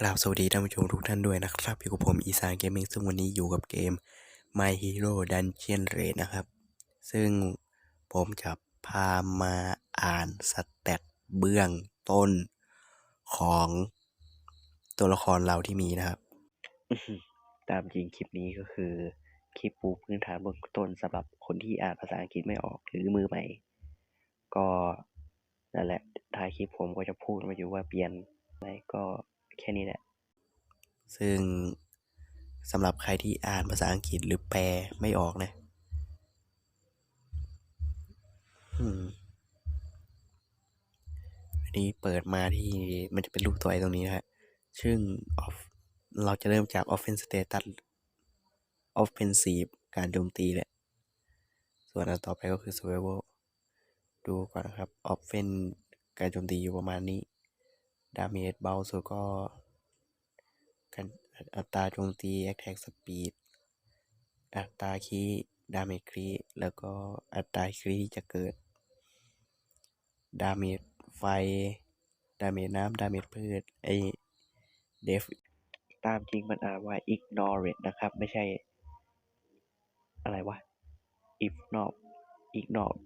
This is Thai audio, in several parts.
กราบสวัสดีท่านผู้ชมทุกท่านด้วยนะครับอยู่กับผมอีสานเกมมิ่งซึ่งวันนี้อยู่กับเกม My Hero Dungeon Raid นะครับ ซึ่งผมจะพามาอ่านสเตตเบื้องต้นของตัวละครเราที่มีนะครับ ตามจริงคลิปนี้ก็คือ คลิปปูพื้นฐานเบื้องต้นสำหรับคนที่อ่านภาษาอังกฤษไม่ออกหรือมือใหม่ ก็นั่นแหละท้ายคลิปผมก็จะพูดมาอยู่ว่าเปลี่ยนอะไรก็ แค่นี้แหละ ซึ่งสำหรับใครที่อ่านภาษาอังกฤษหรือแปลไม่ออกนะอืมอันนี้เปิดมาที่มันจะเป็นรูปตัวไอ้ตรงนี้นะฮะ ซึ่ง off เราจะเริ่มจาก offense status offensive การโจมตีแหละ ส่วนอันต่อไปก็คือ survival ดูก่อนนะครับ offense การโจมตีอยู่ประมาณนี้ damage เบาสุดก็การอัตราโจมตี attack speed อัตราคีดาเมจครีแล้วก็อัตราครีที่จะเกิด ดาเมจไฟ ดาเมจน้ำ ดาเมจพืช ไอเดฟ ตามจริงมันอ่านว่า ignore นะครับ ไม่ใช่ อะไรวะ ignore ignore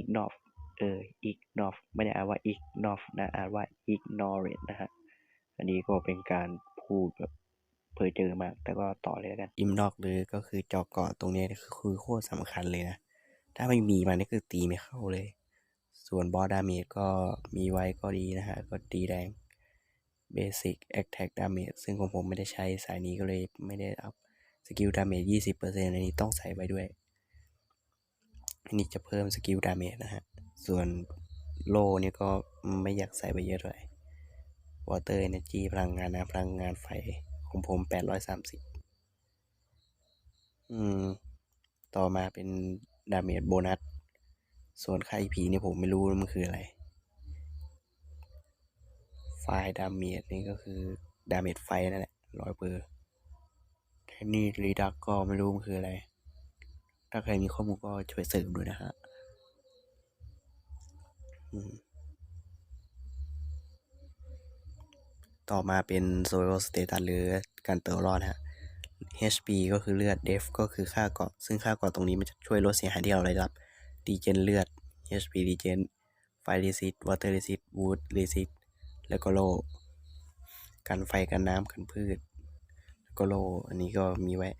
ignore เออ ignore ไม่ได้อ่านว่า ignore นะอ่านว่า ignore นะฮะ อันนี้ก็เป็นการพูดแบบเพอเจอมาก แต่ก็ต่อเลยแล้วกันอิมนอกหรือก็คือจอเกาะตรงนี้คือโคตรสำคัญเลยนะ ถ้าไม่มีมันนี่คือตีไม่เข้าเลย ส่วนบอสดาเมจก็มีไว้ก็ดีนะฮะ ก็ตีแรง Basic Attack Damage ซึ่งของผมไม่ได้ใช้สายนี้ก็เลยไม่ได้อัพสกิลดาเมจ20%อันนี้ต้องใส่ไว้ด้วยอันนี้จะเพิ่มสกิลดาเมจนะฮะ ส่วนโลนี่ก็ไม่อยากใส่ไปเยอะเท่าไหร่ Water Energy พลังงานน้ำพลังงานไฟของผม 830 อืม ต่อมาเป็นดาเมจโบนัส ส่วนค่า EP นี่ผมไม่รู้มันคืออะไร ไฟดาเมจนี่ก็คือ ดาเมจไฟนั่นแหละร้อยเปอร์แค่นี้รีดักก็ไม่รู้มันคืออะไร ถ้าใครมีข้อมูลก็ช่วยเสริมด้วยนะฮะ ต่อมาเป็น survival status หรือการเติมรอดฮะ HP ก็คือเลือด Def ก็คือค่าเกาะ ซึ่งค่าเกาะตรงนี้มันจะช่วยลดเสียหายที่เราได้รับ Degen เลือด HP Degen Fire Resist Water Resist Wood Resist แล้วก็โลกันไฟกันน้ำกันพืช แล้วก็โลอันนี้ก็มีไว้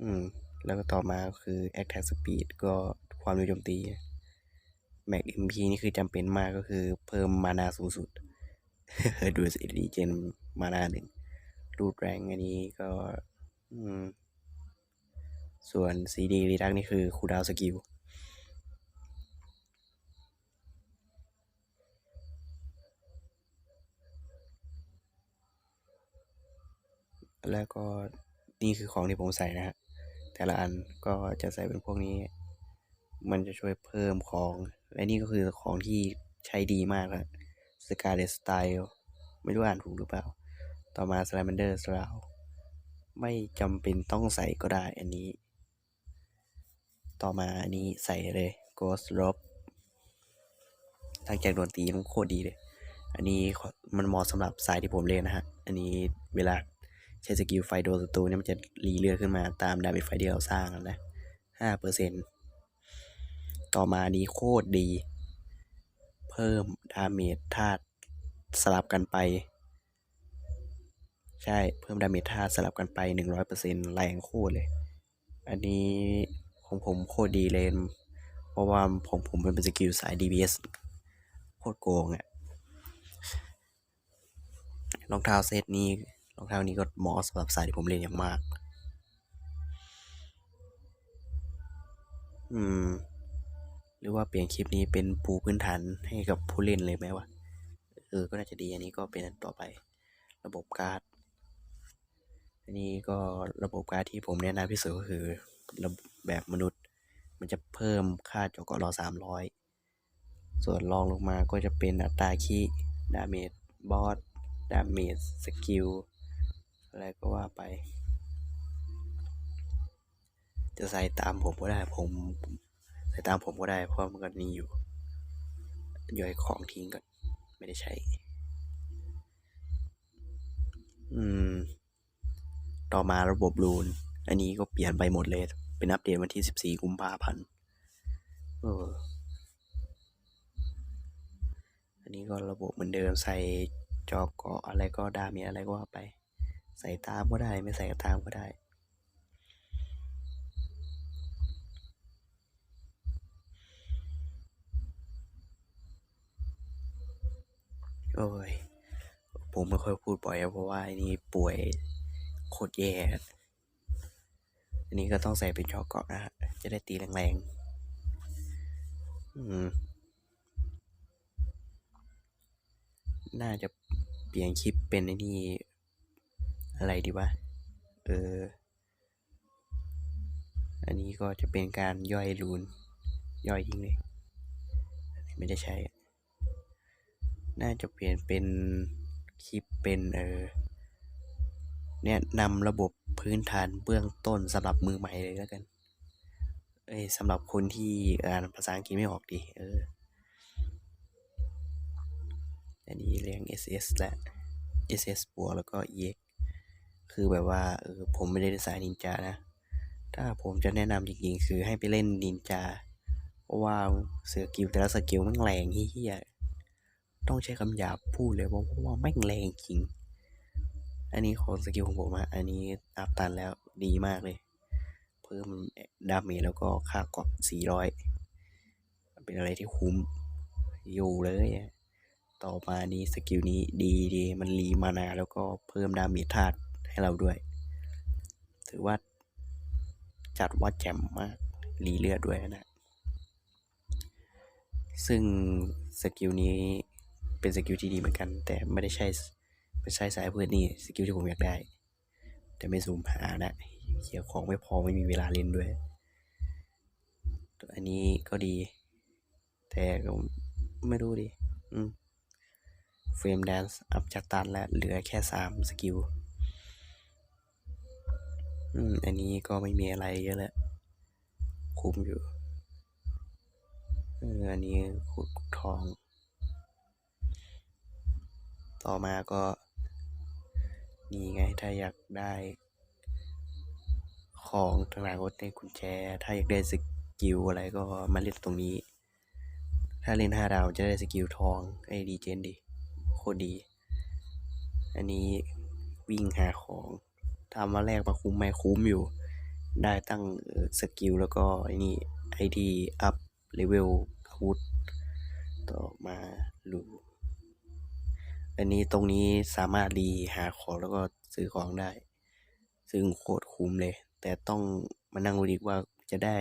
อืม แล้วก็ต่อมาคือ Attack Speed ก็ความเร็วโจมตี Max MP นี่คือจำเป็นมากก็คือเพิ่มมานาสูงสุด ดูสิดีเจนมานาหนึ่งรูดแรงอันนี้ก็ส่วน CD รีดักนี่คือคูดาวสกิลแล้วก็นี่คือของที่ผมใส่นะฮะแต่ละอันก็จะใส่เป็นพวกนี้ มันจะช่วยเพิ่มของ และนี่ก็คือของที่ใช้ดีมากแล้วสกาเลสไตล์ไม่รู้อ่านถูกหรือเปล่า ต่อมา Salamander s l o u ไม่จำเป็นต้องใส่ก็ได้อันนี้ ต่อมาอันนี้ใส่เลย Ghost Rob หลังจากโดนตีมันโคตรดีเลย อันนี้มันเหมาะสำหรับสายที่ผมเล่นนะฮะ อันนี้เวลาใช้สกิลไฟโดนศัตรูเนี่ยมันจะรีเลือดขึ้นมาตามดาเมจไฟที่เราสร้างนะห้าเปอร์เซ็นต่่อมานี้โคตรดี เพิ่มดาเมจธาตุสลับกันไป ใช่เพิ่มดาเมจธาตุสลับกันไปหนึ่งร้อยเปอร์เซ็นแรงโคตรเลย อันนี้ของผมโคตรดีเลย เพราะว่าผมผมเป็นสกิลสาย DPS โคตรโกงอะ่ะรองเท้าเซตนี้รองเท้านี้ก็เหมาะสำหรับสายที่ผมเล่นอย่างมาก อืม หรือว่าเปลี่ยนคลิปนี้เป็นปูพื้นฐานให้กับผู้เล่นเลยไหมวะเออก็น่าจะดีอันนี้ก็เป็นต่อไประบบการ์ดอันนี้ก็ระบบการ์ดที่ผมแนะนำที่สุดก็คือระบบแบบมนุษย์ มันจะเพิ่มค่าจกรอสามร้อยส่วนรองลงมาก็จะเป็นอัตราคีดาเมจบอสดาเมจสกิลอะไรก็ว่าไป จะใส่ตามผมก็ได้ผม แต่ตามผมก็ได้ เพราะมันก็นี่อยู่ย่อยของทิ้งก่อน ไม่ได้ใช้ อืม ต่อมาระบบรูน อันนี้ก็เปลี่ยนไปหมดเลย เป็นอัปเดตวันที่สิบสี่กุมภาพันธ์เออ อันนี้ก็ระบบเหมือนเดิมใส่จอเกาะอะไรก็ได้มีอะไรก็ไป ใส่ตามก็ได้ ไม่ใส่ตามก็ได้ โอ้ย ผมไม่ค่อยพูดบ่อยอะเพราะว่าอ้นี่ป่วยโคตรแย่ อันนี้ก็ต้องใส่เป็นจอเกาะนะฮะ จะได้ตีแรงๆ อืม น่าจะเปลี่ยนคลิปเป็นไอ้นี่ อะไรดีวะ เออ อันนี้ก็จะเป็นการย่อยรูน ย่อยทิ้งเลย ไม่ได้ใช้ น่าจะเปลี่ยนเป็นคลิปเป็นเออแนะนำระบบพื้นฐานเบื้องต้นสำหรับมือใหม่เลยแล้วกัน เอ้สำหรับคนที่อ่านภาษาอังกฤษไม่ออกดีเออ อันนี้เรียง SS และ SS บวกแล้วก็ EX คือแบบว่าเออผมไม่ได้สายนินจานะ ถ้าผมจะแนะนำจริงๆ คือให้ไปเล่นนินจา เพราะว่าสกิลแต่ละสกิลมันแรงเฮี้ยๆ ต้องใช้คำหยาบพูดเลยว่าเพราะว่าแม่งแรงจริง อันนี้ของสกิลของผมอะอันนี้อัพตันแล้วดีมากเลย เพิ่มดาเมจแล้วก็ค่าเกาะ400 เป็นอะไรที่คุ้มอยู่เลยต่อมานี้สกิลนี้ดีดีมันรีมานาแล้วก็เพิ่มดาเมจธาตุให้เราด้วย ถือว่าจัดว่าแจ่มมากรีเลือดด้วยนะ ซึ่งสกิลนี้ เป็นสกิลที่ดีเหมือนกัน แต่ไม่ได้ใช่ไม่ใช่สายเพื่อนนี่สกิลที่ผมอยากได้ แต่ไม่สูมหานะเขียของไม่พอไม่มีเวลาเล่นด้วย อันนี้ก็ดี แต่ก็ไม่รู้ดิอืมเฟรมแดนซ์อัพจากตันแล้วเหลือแค่สามสกิลอืมอันนี้ก็ไม่มีอะไรเยอะแล้วคุ้มอยู่อันนี้ขุดทอง ต่อมาก็นี่ไงถ้าอยากได้ของต่างๆก็ได้กุญแจ ถ้าอยากได้สกิลอะไรก็มาเล่นตรงนี้ ถ้าเล่นห้าดาวจะได้สกิลทองไอ้ดีเจนดีโคตรดี อันนี้วิ่งหาของทำมาแรกมาคุ้มไหมคุ้มอยู่ ได้ตั้งสกิลแล้วก็ไอ้นี่ไอทีอัพเลเวลอาวุธต่อมาลู อันนี้ตรงนี้สามารถรีหาของแล้วก็ซื้อของได้ ซึ่งโคตรคุ้มเลย แต่ต้องมานั่งดูดีว่าจะได้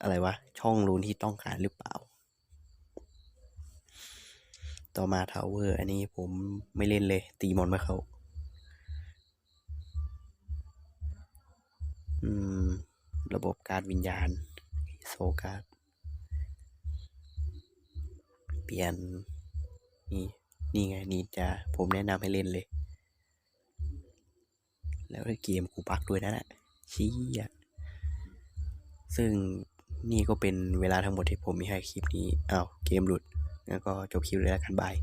อะไรวะ ช่องรูนที่ต้องการหรือเปล่า ต่อมาทาวเวอร์อันนี้ผมไม่เล่นเลย ตีมอนไม่เขาอืม ระบบการวิญญาณ โซการดเปลี่ยนนี่ นี่ไงนี่จะผมแนะนำให้เล่นเลย แล้วเกมกูปักด้วยนะน่ะชี้อะซึ่งนี่ก็เป็นเวลาทั้งหมดที่ผมมีให้คลิปนี้อ้าวเกมหลุดงั้นก็จบคลิปเลยแล้วกันบาย